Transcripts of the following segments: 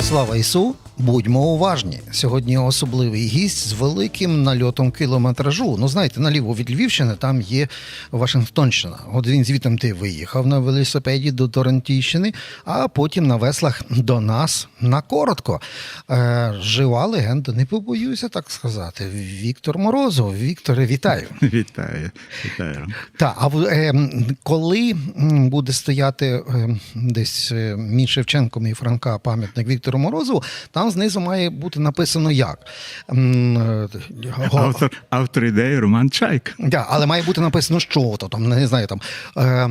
Слава Ісу! Будьмо уважні. Сьогодні особливий гість з великим нальотом кілометражу. Ну, знаєте, наліво від Львівщини там є Вашингтонщина. От він звітом ти виїхав на велосипеді до Торрентійщини, а потім на веслах до нас на коротко. Е, жива легенда, не побоюся так сказати. Віктор Морозов. Вікторе, вітаю. Вітаю, вітаю. Так, а е, коли буде стояти е, десь між Шевченком і Франка пам'ятник Віктору Морозову, там знизу має бути написано як. Е, Автор, автор ідеї Роман Чайк. Да, але має бути написано, що то там, не знаю, там е,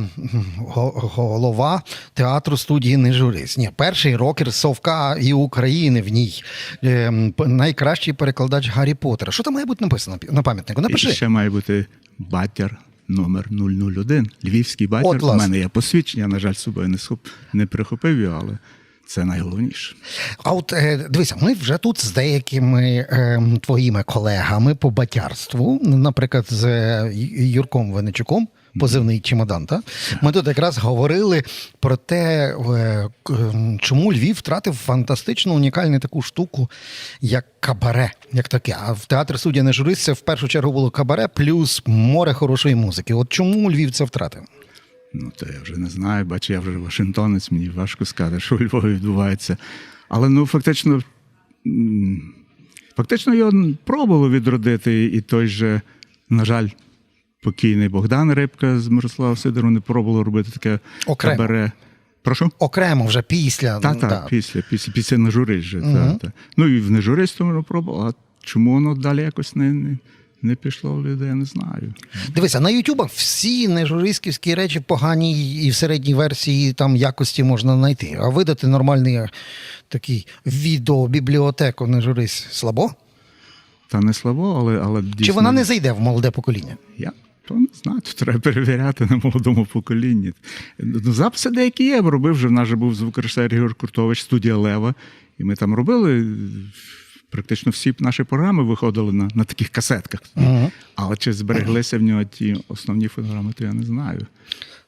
голова театру студії не журись. Ні, перший рокер Совка і України в ній. Е, найкращий перекладач Гаррі Поттера. Що там має бути написано на пам'ятнику? І ще має бути батяр номер 001. Львівський батяр. У мене є посвідчення, на жаль, з собою не, схоп- не прихопив його, але це найголовніше. А от е, дивися, ми вже тут з деякими е, твоїми колегами по батярству, наприклад, з е, Юрком Венечуком. Позивний чемодан, та ми тут якраз говорили про те, е, чому Львів втратив фантастичну унікальну таку штуку, як кабаре, як таке. А в театрі суддя не журист це в першу чергу було кабаре плюс море хорошої музики. От чому Львів це втратив? Ну, то я вже не знаю, бачу, я вже Вашингтонець, мені важко сказати, що у Львові відбувається. Але ну, фактично, фактично його пробувало відродити, і той же, на жаль, покійний Богдан Рибка з Мирослава Сидору не пробувало робити таке Окремо. кабаре. Прошу? Окремо вже після Так, так, да. після, після, після нежурист же. Та, та. Ну і в можна пробував, а чому воно далі якось не, не, не пішло в людей, я не знаю. Дивися, на Ютубах всі нежуристські речі погані і в середній версії там якості можна знайти. А видати нормальний е, такий відеобібліотеку нежурист слабо? Та не слабо, але, але дійсно... Чи вона не зайде в молоде покоління? Я то не знаю, тут треба перевіряти на молодому поколінні. Ну, записи деякі є, робив вже в нас же був звукорежисер Ігор Куртович, студія Лева. І ми там робили. Практично всі наші програми виходили на, на таких касетках. Але чи збереглися в нього ті основні фонограми, то я не знаю,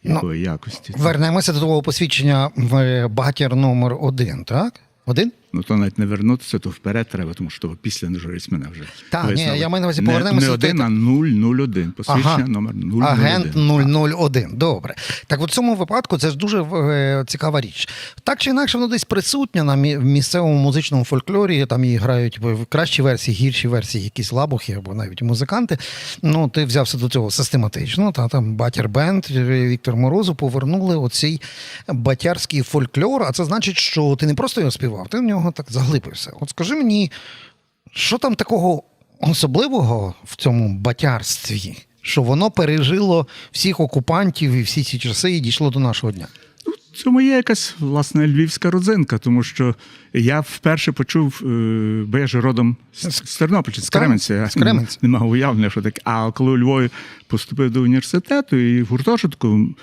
якої якості. Вернемося до того посвідчення в багатір номер один, так? Один? Ну то навіть не вернутися, то вперед треба, тому що то після нежуристь мене вже. Так, ні, визнали. я маю на увазі, повернемося Не до один, того- а 001. Посвідчення номер 001. Агент 001. Добре. Так от в цьому випадку це ж дуже е, цікава річ. Так чи інакше, воно десь присутнє на мі- в місцевому музичному фольклорі. Там і грають в кращі версії, гірші версії, якісь лабухи або навіть музиканти. Ну, ти взявся до цього систематично. Та там Батір Бенд, Віктор Морозов повернули оцей батярський фольклор. А це значить, що ти не просто його співав, ти в нього так заглибився. От скажи мені, що там такого особливого в цьому батярстві, що воно пережило всіх окупантів і всі ці часи і дійшло до нашого дня? В цьому є якась власне львівська родзинка, тому що я вперше почув, е, бо я ж родом з з Тернопільщини, з Кременця. З Кременця. Не мав уявлення, що таке. А коли у Львові поступив до університету і в гуртожитку,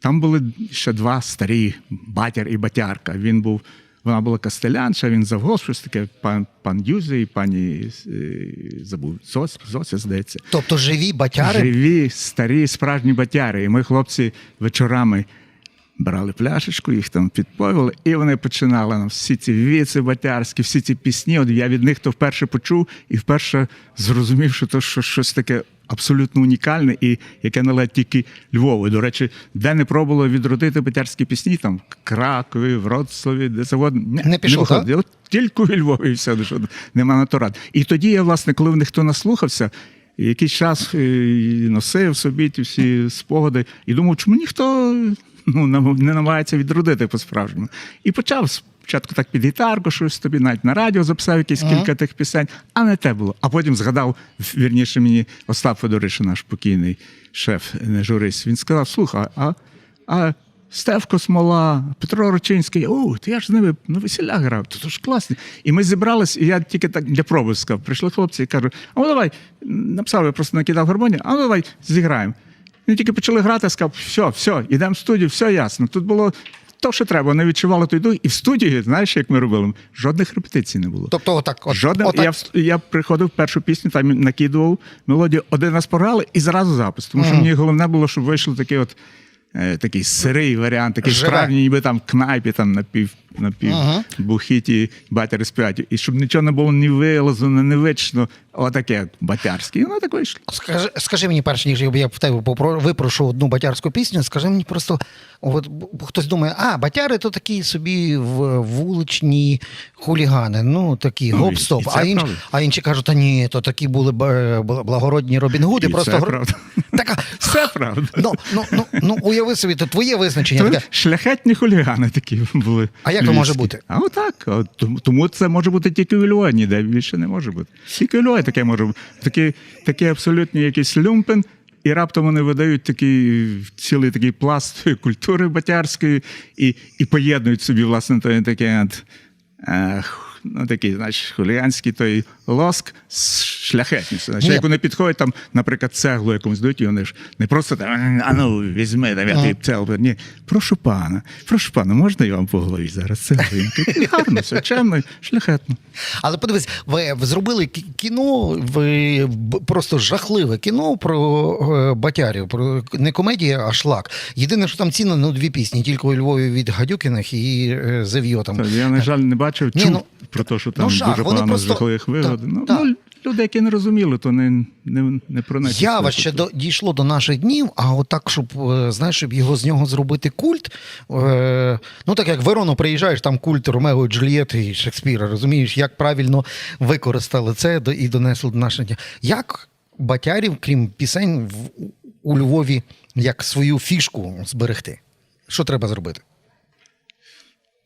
там були ще два старі батяр і батярка. Він був. Вона була кастелянша, він завгосп, щось таке, пан, пан Юзі і пані е, забув, Зося, Зося, здається. Тобто живі батяри. Живі, старі, справжні батяри. І ми, хлопці, вечорами брали пляшечку, їх там підпоювали, і вони починали нам всі ці віці батярські, всі ці пісні. От я від них то вперше почув і вперше зрозумів, що то що, щось таке абсолютно унікальне і яке належить тільки Львову. І, До речі, де не пробувало відродити батярські пісні, там Кракові, Вроцлаві, де завгодно. Не пішло, так? От тільки у Львові і все, що нема на то рад. І тоді я, власне, коли в них хто наслухався, якийсь час е, носив собі ті всі спогади і думав, чому ніхто ну, не намагається відродити по-справжньому. І почав спочатку так під гітарку, щось тобі навіть на радіо записав якісь кілька тих пісень, а не те було. А потім згадав, вірніше мені Остап Федоришин, наш покійний шеф, не журист. Він сказав: слухай, а, а Стевко Смола, Петро Рочинський, о, то я ж з ними на весілях грав, то, то ж класно. І ми зібрались, і я тільки так для проби сказав. Прийшли хлопці і кажуть, а ну давай, написав, я просто накидав гармонію, а ну давай зіграємо. Вони тільки почали грати, я сказав, все, все, йдемо в студію, все ясно. Тут було то, що треба, вони відчували той дух. І в студії, знаєш, як ми робили, жодних репетицій не було. Тобто, отак, от, Жоден, отак. я, в- я приходив першу пісню, там накидував мелодію, один раз пограли і зразу запис. Тому що мені головне було, щоб вийшло таке от такий сирий варіант, такий Живе. справжній, ніби там в кнайпі, там напів, напів Ага. бухіті батяри співають. І щоб нічого не було ні вилазено, не вично. Отаке батярське. І воно таке йшло. Скажи, скажи мені, перш ніж я в тебе випрошу одну батярську пісню, скажи мені просто, от хтось думає, а, батяри то такі собі вуличні хулігани, ну такі Ну, гоп-стоп. А, інші, а інші кажуть, та ні, то такі були б- благородні Робін Гуди. І просто правда. Така, Все правда. ну, ну, ну, ну, уяви собі, то твоє визначення. Таке, шляхетні хулігани такі були. А як то може бути? А отак. От, тому- це може бути тільки у Львові, ніде більше не може бути. Тільки у Львові таке може бути. Такий, такий абсолютний якийсь люмпен, і раптом вони видають такий цілий такий пласт культури батярської і, і поєднують собі, власне, той таке. от, е, Ну, такий, знаєш, хуліганський той лоск з шляхетністю. Значить, як вони підходять, там, наприклад, цеглу якомусь дають, і вони ж не просто там, а ну, візьми, там, я тобі цеглу. Ні, прошу пана, прошу пана, можна я вам по голові зараз цеглинки? Гарно, все, чемно, шляхетно. Але подивись, ви, зробили кіно, ви просто жахливе кіно про е, батярів, про не комедія, а шлак. Єдине, що там ціна на дві пісні, тільки у Львові від Гадюкіних і е, Зев'йотом. Я, на жаль, не бачив, чув ну, про те, що там ну, жах, дуже погано з жахливих вигод. Та, Ну, ну, люди, які не розуміли, то не, не, не про них. Ява ще до, дійшло до наших днів, а отак, щоб е, знаєш, щоб його з нього зробити культ. Е, ну так як в Верону приїжджаєш, там культ Ромео Джульєти і Шекспіра, розумієш, як правильно використали це і донесли до наших днів. Як батярів, крім пісень, в, у Львові як свою фішку зберегти? Що треба зробити?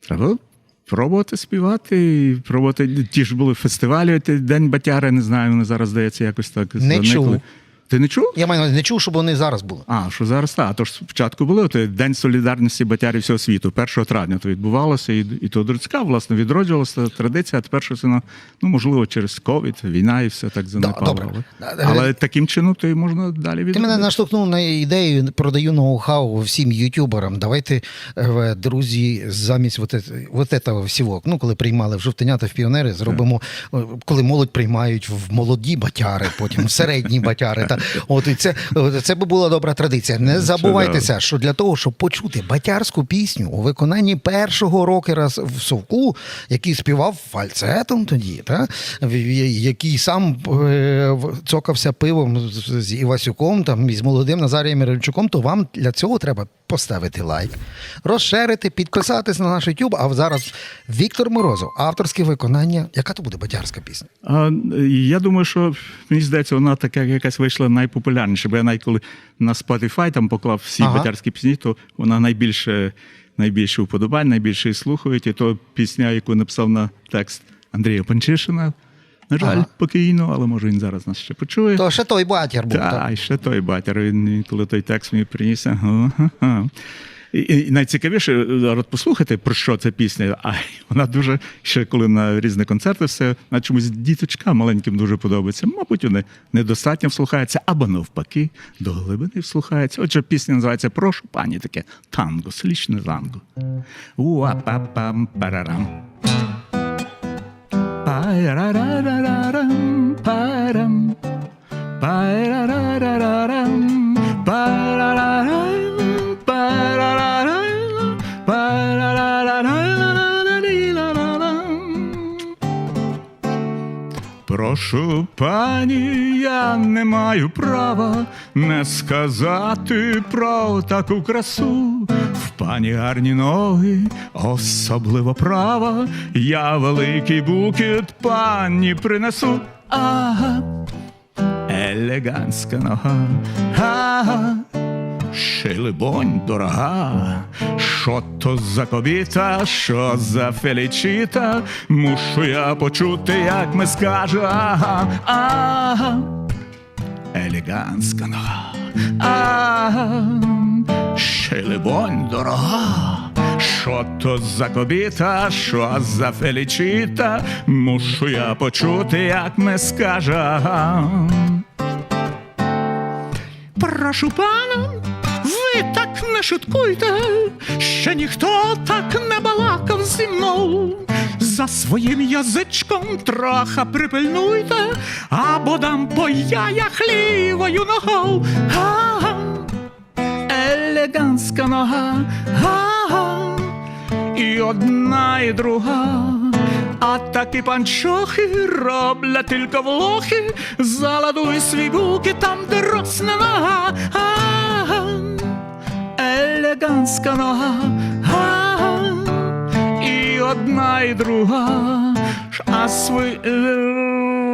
Треба пробувати співати, пробувати. Ті ж були фестивалі, День Батяри, не знаю, вони зараз, здається, якось так Не чув. Ти не чув? Я маю не чув, щоб вони зараз були. А, що зараз так. А то ж спочатку були от, День солідарності батярів всього світу, 1 травня то відбувалося, і, і то Друцька, власне, відроджувалася традиція, а тепер щось воно, ну, можливо, через ковід, війна і все так занепало. Але, але таким чином то і можна далі Ти мене наштовхнув на ідею, продаю ноу-хау всім ютуберам. Давайте, е, друзі, замість вот, это- вот этого всього, ну, коли приймали в жовтенята в піонери, зробимо, е, коли молодь приймають в молоді батяри, потім в середні батяри. Та, от, і це, це би була добра традиція. Не забувайтеся, що для того, щоб почути батярську пісню у виконанні першого рокера в совку, який співав фальцетом тоді, та, який сам е, цокався пивом з, Івасюком там, і з молодим Назарієм Мирончуком, то вам для цього треба поставити лайк, розширити, підписатись на наш YouTube. А зараз Віктор Морозов, авторське виконання. Яка то буде батярська пісня? А, я думаю, що мені здається, вона така якась вийшла найпопулярніша. Бо я навіть коли на Spotify там поклав всі Ага. батярські пісні, то вона найбільше, найбільше вподобань, найбільше і слухають. І то пісня, яку написав на текст Андрія Панчишина. На жаль, Ага. покійно, але може він зараз нас ще почує. То ще той батяр був. Та, так? і ще той батяр, він коли той текст мені приніс. І, найцікавіше, от послухати, про що ця пісня. А вона дуже ще коли на різні концерти, все на чомусь діточкам маленьким дуже подобається. Мабуть, вони недостатньо вслухаються, або навпаки, до глибини вслухаються. Отже, пісня називається Прошу пані таке танго, слічне танго. Уа-па-пам Парарарарарам, парам, парарарарарам, парарарам, парарарам, парарарарарам. Прошу, пані, я не маю права не сказати про таку красу. Пані гарні ноги, особливо права. Я великий букет пані принесу. Ага, елегантська нога. Ага, Шилибонь дорога, що то за кобіта, що за фелічіта, мушу я почути, як ми скаже, ага, ага, елегантська нога, ага, шилибонь дорога, що то за кобіта, що за фелічіта, мушу я почути, як ми скаже. Прошу пана, ви так не шуткуйте, ще ніхто так не балакав зі мною. За своїм язичком троха припильнуйте, або дам по яях лівою ногою. Елегантська нога. Ага. І одна, і друга. А такі панчохи роблять тільки в лохи, заладуй свій буки там, де росне нога. Ага. Елегантська нога. Ага. І одна, і друга. А свої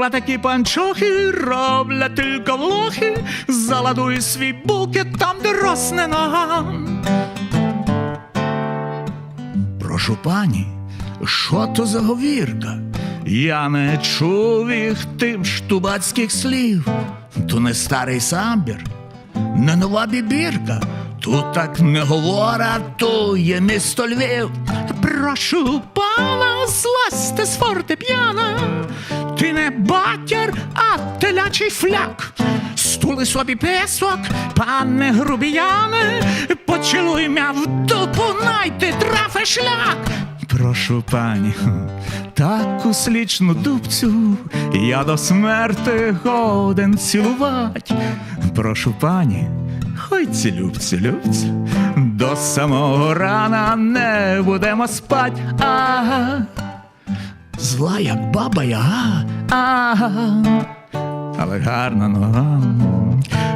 такі панчохи роблять тільки в лохи, заладуй свій буки там, де росне нога. Прошу пані, що то за говірка? Я не чув їх тим штубацьких слів. То не старий самбір, не нова бібірка. Тут так не говорять, то є місто Львів. Прошу пана, злазьте з фортепіано. Ти не батяр, а телячий фляк. Стули собі песок, пане грубіяне, поцілуй мя в дупу, найти трафе шлях. Прошу пані, таку слічну дубцю я до смерти годен цілувать. Прошу пані, хай цілюбці, любці, до самого рана не будемо спать. Ага, зла як баба яга. Ага але гарна нога.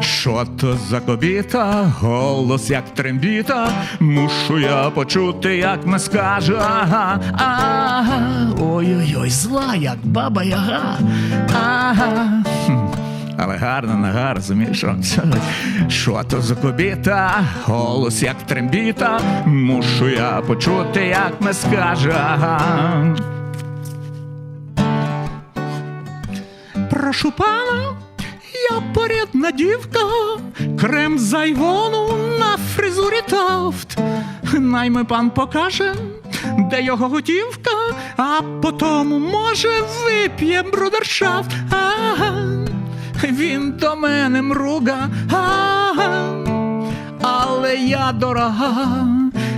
Що то за кобіта, голос як трембіта, мушу я почути, як не скаже, ага, ага, ой-ой-ой, зла, як баба яга, ага. Але гарна нога, розумієш, що то за кобіта, голос як трембіта, мушу я почути, як не скаже. Прошу пана, я порядна дівка, крем з айвону на фризурі тафт. Найми пан покаже, де його готівка, а потому, може, вип'єм брудершафт. Ага, він до мене мруга, ага, але я дорога.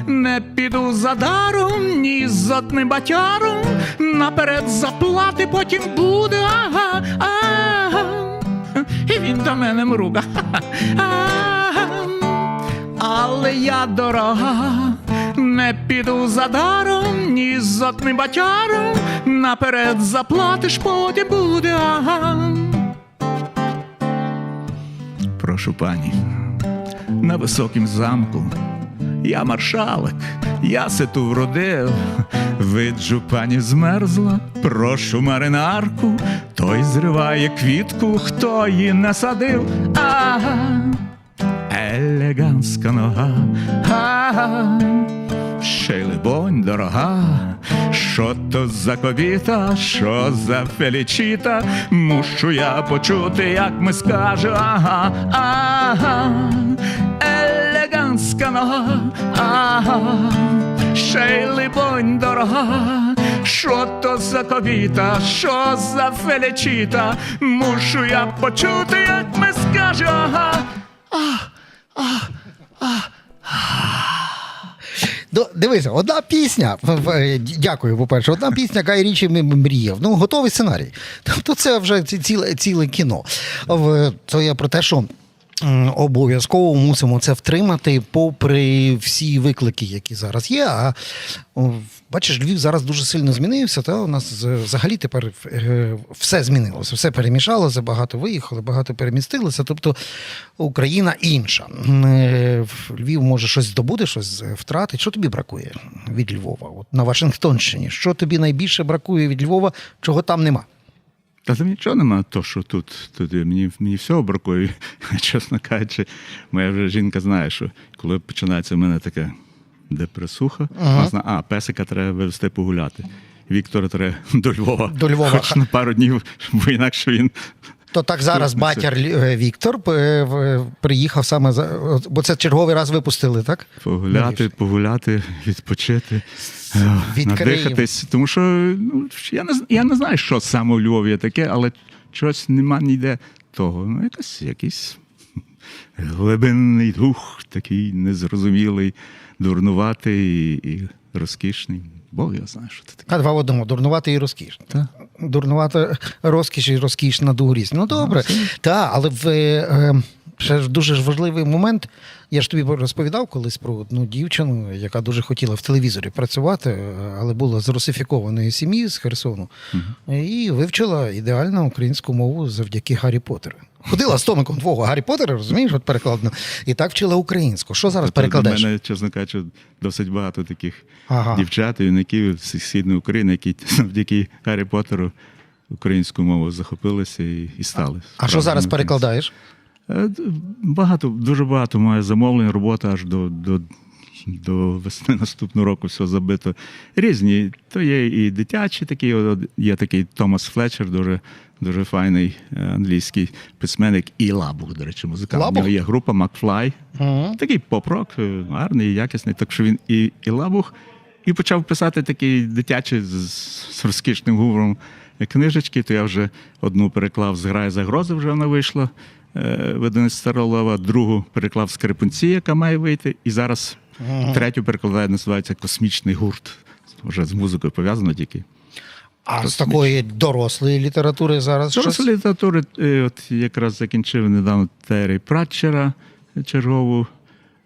Не піду за даром, ні за одним батяром, наперед заплати, потім буде, ага, ага. І він до мене мруга. Але я дорога, не піду за даром, ні за одним батяром, наперед заплатиш, потім буде, ага. Прошу пані, на високім замку. Я маршалик, я ситу вродив, виджу пані змерзла, прошу маринарку, той зриває квітку, хто її насадив. Ага, елегантська нога, ага, ще либонь дорога, що то за кобіта, що за фелічіта, мушу я почути, як ми скаже, ага, ага, елегантська нога, ага, ще й либонь дорога, що то за кобіта, що за фелічіта, мушу я почути, як ми скаже, ага. До- Дивися, одна пісня. в- Дякую, по-перше, одна пісня Гай Річі мріяв. Ну, готовий сценарій. Тобто це вже ці- ціле, ціле кіно. Це я про те, що. Обов'язково мусимо це втримати, попри всі виклики, які зараз є. А бачиш, Львів зараз дуже сильно змінився. Та у нас взагалі тепер е, все змінилося, все перемішалося, багато виїхали, багато перемістилося. Тобто Україна інша. Е, Львів може щось здобути, щось втратить. Що тобі бракує від Львова? От на Вашингтонщині. Що тобі найбільше бракує від Львова, чого там нема? Та там нічого нема, то що тут, тут мені, мені всього бракує. Чесно кажучи, моя вже жінка знає, що коли починається в мене таке депресуха, Ага. знає, а песика треба вивезти погуляти. Віктора треба до Львова. До Львова. Хоч на пару днів, бо інакше він. То так зараз батяр е, Віктор е, приїхав саме за. Бо це черговий раз випустили, так? Погуляти, погуляти, відпочити, е, Від надихатись. Тому що ну, я, не, я не знаю, що саме у Львові є таке, але щось нема ніде того. Ну, якась, якийсь глибинний дух, такий незрозумілий, дурнуватий і, і розкішний. Бог я знаю, що це таке. А два в одному дурнувати і розкіш. Та? Дурнувата розкіш і розкішна дурість. Ну добре. Та, але в, е, ще ж дуже ж важливий момент. Я ж тобі розповідав колись про одну дівчину, яка дуже хотіла в телевізорі працювати, але була з русифікованої сім'ї з Херсону, і вивчила ідеально українську мову завдяки Гаррі Поттеру. Ходила з томиком твого Гаррі Поттера, розумієш, от перекладно, і так вчила українську. Що зараз Тобто перекладаєш? У мене, чесно кажучи, досить багато таких Ага. дівчат і юнаків з Східної України, які завдяки Гаррі Поттеру українську мову захопилися і, і стали. А що зараз перекладаєш? Е, Багато, дуже багато має замовлень, робота аж до, до, до весни наступного року все забито. Різні. То є і дитячі такі, є такий Томас Флетчер, дуже, дуже файний е, англійський письменник, і Лабух, до речі, музикант. У нього є група Макфлай. Угу. Такий поп-рок, е, гарний, якісний. Так що він і, і Лабух, і почав писати такі дитячі з, з розкішним гумором книжечки. То я вже одну переклав «Зграє загрози, вже вона вийшла е, видавництва Старолова, другу переклав Скрипунці, яка має вийти. І зараз третю перекладаю, називається Космічний гурт. Вже з музикою пов'язано тільки. А з такої дорослої літератури зараз Зараз щось? літератури, е, от якраз закінчив недавно Террі Пратчера чергову,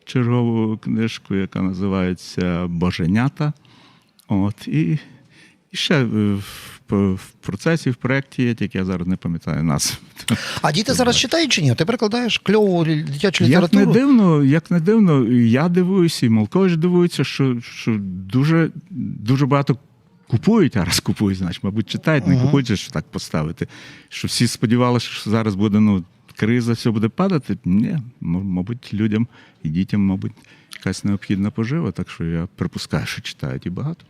чергову книжку, яка називається Боженята. От, і, і ще е, в, в процесі, в проєкті є, тільки я зараз не пам'ятаю назв. А діти зараз читають чи ні? Ти перекладаєш кльову дитячу Як не літературу? дивно, як не дивно, я дивуюся, і Малкович дивується, що, що дуже, дуже багато купують, а раз купують, значить, мабуть, читають, не купують, же, що так поставити. Що всі сподівалися, що зараз буде ну, криза, все буде падати. Ні, мабуть, людям і дітям, мабуть, якась необхідна пожива, так що я припускаю, що читають і багато.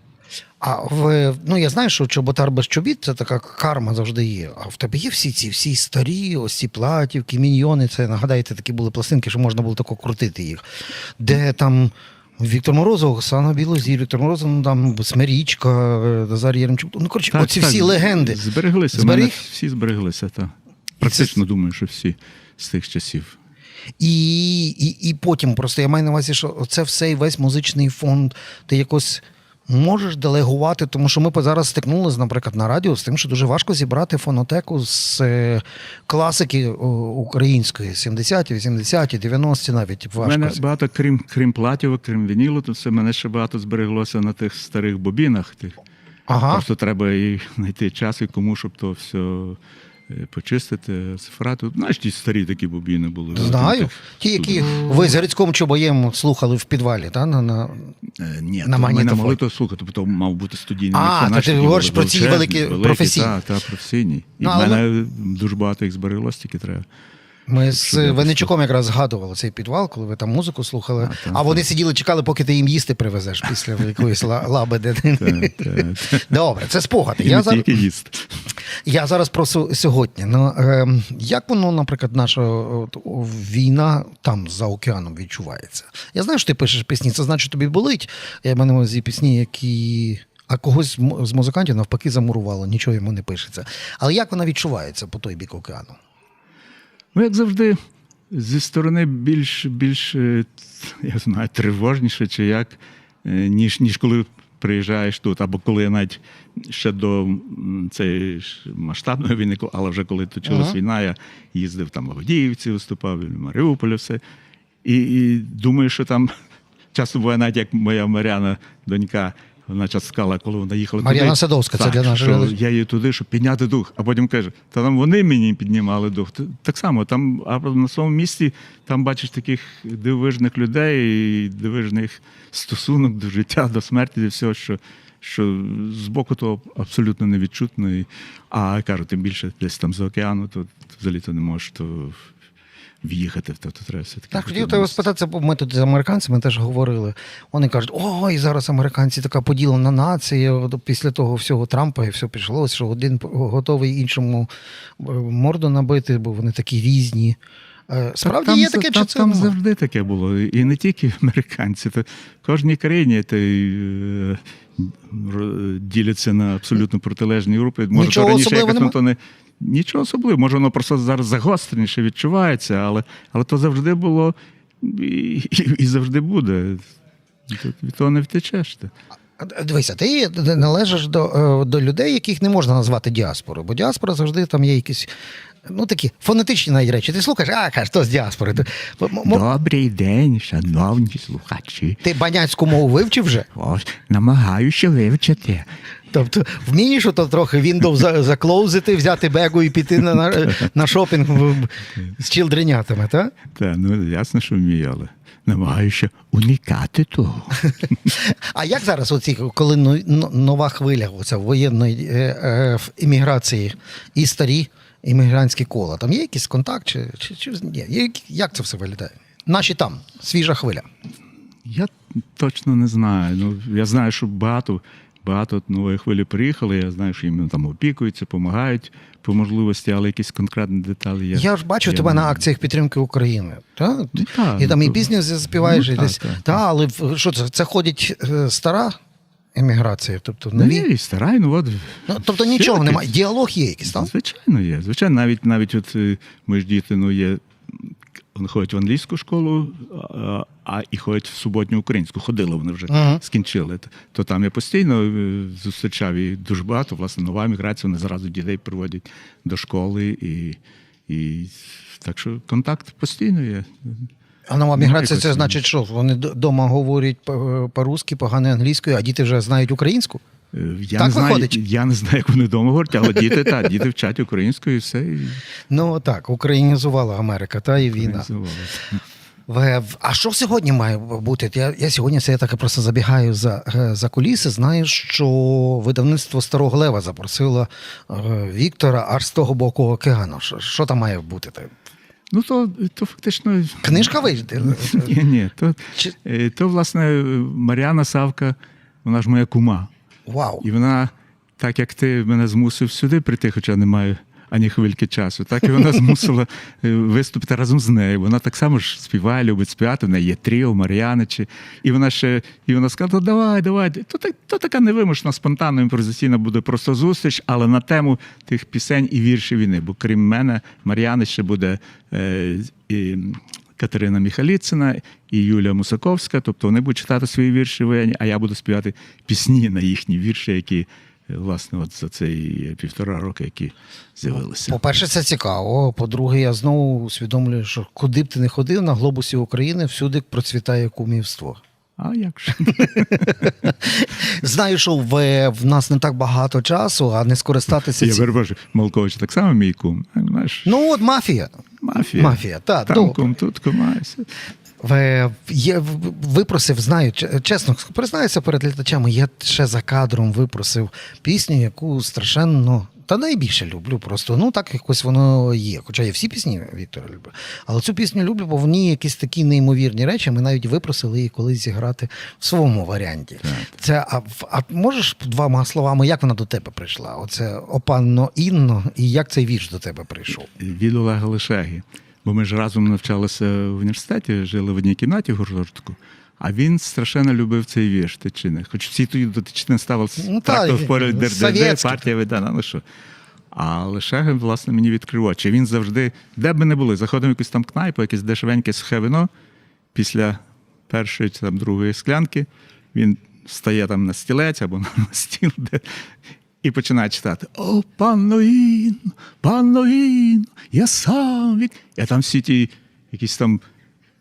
А в ну я знаю, що чоботар без чобіт це така карма завжди є. А в тебе є всі ці всі старі, ось ці платівки, міньйони. Це нагадайте, такі були пластинки, що можна було тако крутити їх. Де там Віктор Морозов, Оксана Білозір, Віктор Морозов, ну там Смирічка, е, Назар Єремчук. Ну коротше, оці всі легенди. Збереглися. Зберіг? мене всі збереглися, так. Практично думаю, що всі з тих часів. І, і, і потім просто я маю на увазі, що це все і весь музичний фонд. Ти якось можеш делегувати, тому що ми зараз стикнулися, наприклад, на радіо з тим, що дуже важко зібрати фонотеку з е, класики української 70-ті, 80-ті, 90-ті навіть У важко. мене багато, крім, крім платівок, крім вінілу, то все мене ще багато збереглося на тих старих бобінах. Тих. Ага. Просто треба і знайти час і кому, щоб то все е, почистити, цифрати. Знаєш, ті старі такі бобіни були. Знаю. Ті, які ви з Грицьком Чобоєм слухали в підвалі, та? На, на... Е, Ні, На то ми не могли то слухати, бо то мав бути студійний А, то ти говориш про ці великі професійні. Так, та, професійні. І Ну, в мене дуже багато їх збереглось, тільки треба. Ми з Венечуком якраз згадували цей підвал, коли ви там музику слухали. А, так, вони сиділи, чекали, поки ти їм їсти привезеш після якоїсь ла- лабеди. Так, так. Добре, це спогади. Я зараз, я зараз про сьогодні. Ну, ем, як воно, наприклад, наша от, війна там за океаном відчувається? Я знаю, що ти пишеш пісні, це значить, тобі болить. Я маю на увазі пісні, які. А когось з музикантів навпаки замурувало, нічого йому не пишеться. Але як вона відчувається по той бік океану? Ну, як завжди, зі сторони більш, більш е, я знаю, тривожніше, чи як, е, ніж, ніж коли приїжджаєш тут, або коли навіть ще до цієї масштабної війни, але вже коли точилась Ага. війна, я їздив там в Авдіївці, виступав, в Маріуполі, все. І, і думаю, що там часто буває, навіть як моя Маряна, донька, вона часто сказала, коли вона їхала Мар'яна туди, Садовська, це для наших що я її туди, щоб підняти дух. А потім каже, та там вони мені піднімали дух. Так само, там а на своєму місці там бачиш таких дивовижних людей, і дивовижних стосунок до життя, до смерті, до всього, що, що з боку того абсолютно не відчутно. І, а кажу, тим більше десь там за океану, то взагалі то не можеш то в'їхати, то, то треба все-таки. Так, хотів тебе спитатися, бо ми тут з американцями теж говорили. Вони кажуть, ой, зараз американці така поділена нація. Після того всього Трампа і все пішло, що один готовий іншому е, морду набити, бо вони такі різні. Е, Справді там, є за- таке, там, чи це там ну, завжди таке було. І не тільки американці, то в кожній країні то, е, діляться на абсолютно протилежні групи. Може, Нічого то раніше якось, не нічого особливого. Може, воно просто зараз загостреніше відчувається, але, але то завжди було і, і, і завжди буде. Від того не втечеш. Ти. Дивися, ти належиш до, е, до людей, яких не можна назвати діаспорою, бо діаспора завжди там є якісь. Ну, такі фонетичні навіть речі. Ти слухаєш, а кажеш, то з діаспори. Добрий день, шановні слухачі. ти баняцьку мову вивчив вже? Ось намагаюся вивчити. Тобто вмієш ото трохи Windows за- заклоузити, взяти бегу і піти на, на, на шопінг з чілдренятами, так? Та ну ясно, що вмію, але намагаюся уникати того. А як зараз, оці, коли но- но- нова хвиля оця воєнної е, е, імміграції і старі іммігрантські кола, там є якийсь контакт, чи, чи, чи ні? Як це все виглядає? Наші там, свіжа хвиля. Я точно не знаю. Ну, я знаю, що багато, багато нової хвилі приїхали. Я знаю, що їм там опікуються, допомагають по можливості, але якісь конкретні деталі я. Я ж бачу я тебе не на акціях підтримки України. Та? Ну, так, і там ну, і то- пісню заспіваєш, ну, і десь. так, Та, але в- що це? Це ходить е, стара еміграція, тобто Ну, нові. ні, старай, ну от. Ну, тобто нічого немає. Діалог є якийсь, так? Звичайно, є. Звичайно, навіть навіть от е, мої ж діти ну, є. Вони ходять в англійську школу, а, а і ходять в суботню українську. Ходили, вони вже Ага. скінчили. То там я постійно е, зустрічав і дуже багато. Власне, нова міграція, вони зразу дітей приводять до школи. І, і так що контакт постійно є. А нова міграція це значить, що вони вдома говорять по- по-русски, погано англійською, а діти вже знають українську? Е, Я Так не знаю, виходить? я не знаю, як вони вдома говорять, але діти так, діти вчать українською і все. Ну так, українізувала Америка, та і війна. А що сьогодні має бути? Я, я сьогодні це я так просто забігаю за, е, за куліси. Знаю, що видавництво Старого Лева запросило е, Віктора аж з того боку океану. Що, що там має бути? Ну, то, то фактично. Книжка вийде? Ні, ні. То, Чи- то, власне, Мар'яна Савка, вона ж моя кума. Вау. І вона, так як ти мене змусив сюди прийти, хоча не маю ані хвильки часу, так і вона змусила е, виступити разом з нею. Вона так само ж співає, любить співати. В неї є тріо, Мар'яничі. І вона ще і вона сказала: давай, давай. То, так- то така невимушена, спонтанна, імпровізаційна буде просто зустріч, але на тему тих пісень і віршів війни. Бо крім мене, Мар'яни ще буде. Е, і, Катерина Міхаліцина і Юлія Мусаковська. Тобто вони будуть читати свої вірші воєнні, а я буду співати пісні на їхні вірші, які е, власне от за цей півтора роки, які з'явилися. По-перше, це цікаво. По-друге, я знову усвідомлюю, що куди б ти не ходив на глобусі України, всюди процвітає кумівство. А як ж? Знаю, що в, в нас не так багато часу, а не скористатися. Я ці- перепрошую, Малкович так само мій кум. Знаєш, Ну от мафія. Мафія. мафія, та, Там добре. кум, тут кумайся. В- Є, випросив, знаю, чесно, признаюся перед глядачами, я ще за кадром випросив пісню, яку страшенно. Та найбільше люблю просто. Ну так якось воно є. Хоча я всі пісні Віктора люблю. Але цю пісню люблю, бо в ній якісь такі неймовірні речі. Ми навіть випросили її колись зіграти в своєму варіанті. Це а, а можеш двома словами, як вона до тебе прийшла? Оце опанно Інно, і як цей вірш до тебе прийшов? від Олега Лишеги. Бо ми ж разом навчалися в університеті, жили в одній кімнаті в гуртожитку. А він страшенно любив цей вірш Тичини. Хоч всі тоді до Тичини ставили Ну, трактор та, в полі ДРД, партія видана, ну що. А Лишега, власне, мені відкрив очі. Він завжди, де б ми не були, заходимо в якусь там кнайпу, якесь дешевеньке сухе вино. Після першої чи там другої склянки він стає там на стілець або на стіл, де, і починає читати: О, панно Інно, панно Інно, я сам від. Я там всі ті якісь там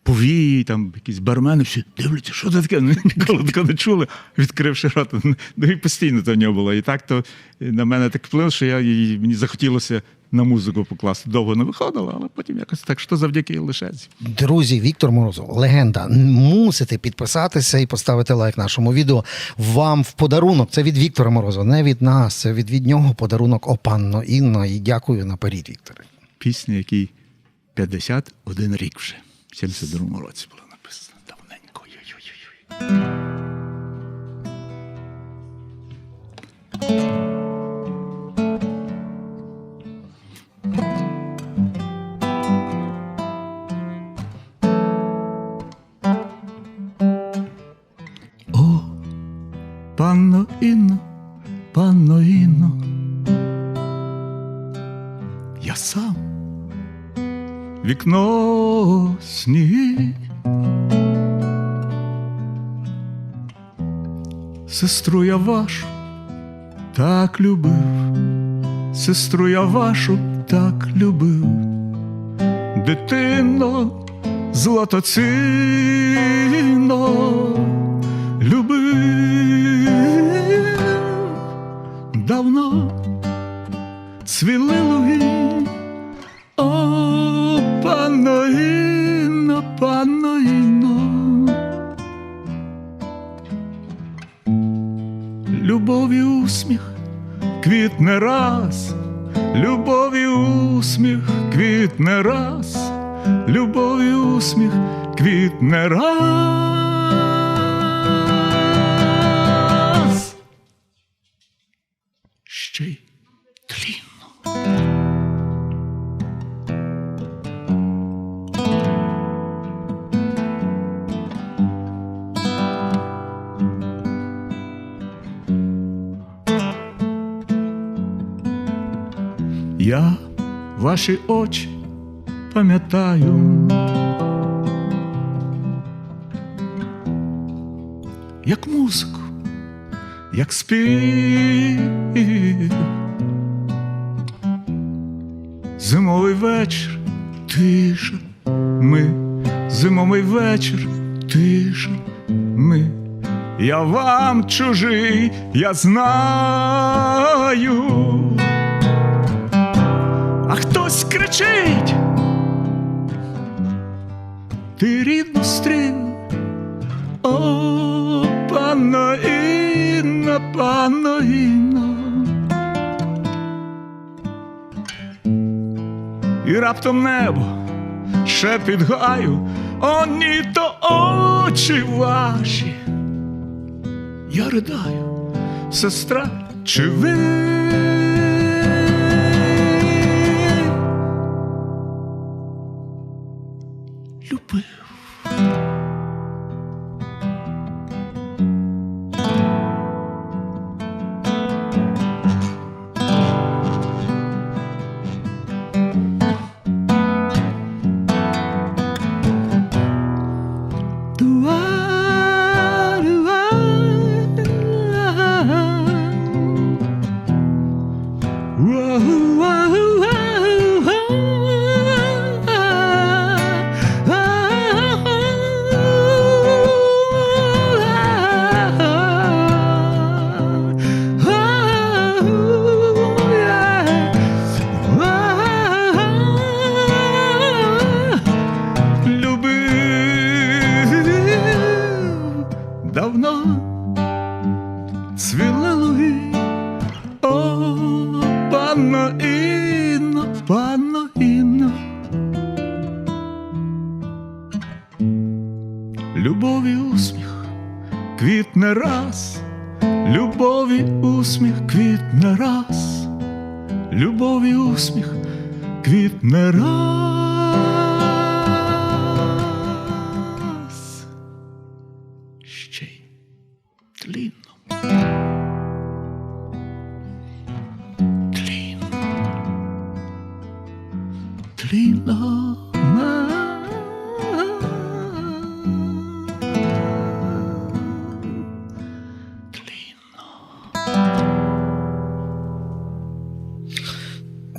повії, там якісь бармени, всі дивляться, що це таке? Ну, ніколи такого не чули, відкривши рот. Ну і постійно то в нього було. І так то на мене так вплив, що я, і мені захотілося на музику покласти. Довго не виходило, але потім якось так, що завдяки лишець. Друзі, Віктор Морозов, легенда. Мусите підписатися і поставити лайк нашому відео. Вам в подарунок. Це від Віктора Морозова, не від нас. Це від, від нього подарунок Опанно Інно. І дякую наперед, Вікторе. Пісня, якій 51 рік вже. В 72-му році була написана. Давненько. О, панно Інно, панно Інно, я сам вікно сніги. сестру я вашу так любив, сестру я вашу так любив, дитино златоцінно любив. Давно цвіли луги, о, Любові усміх квітне раз, любові усміх квітне раз, любові усміх квітне раз. Я ваші очі пам'ятаю, як музику, як спів. Зимовий вечір, тиша, ми, зимовий вечір, тиша, ми. Я вам чужий, я знаю. Кричить. Ти рідну стрін. О, панно Інна, панно Інна. І раптом небо ще під гаю, о, ні, то очі ваші. Я ридаю, сестра, чи ви?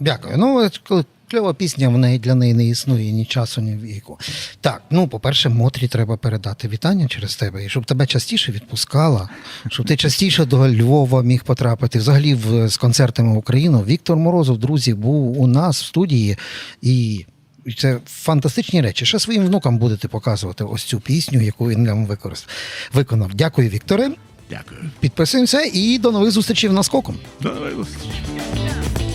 Дякую. Ну, кльова пісня, в неї для неї не існує ні часу, ні віку. Так, ну, по-перше, Мотрі треба передати вітання через тебе, і щоб тебе частіше відпускала, щоб ти частіше до Львова міг потрапити. Взагалі, в, з концертами в Україну. Віктор Морозов, друзі, був у нас в студії і. Це фантастичні речі. Ще своїм внукам будете показувати ось цю пісню, яку він нам використ... виконав. Дякую, Вікторе. Дякую. Підписуємося і до нових зустрічей в наскоком. До нових зустрічей.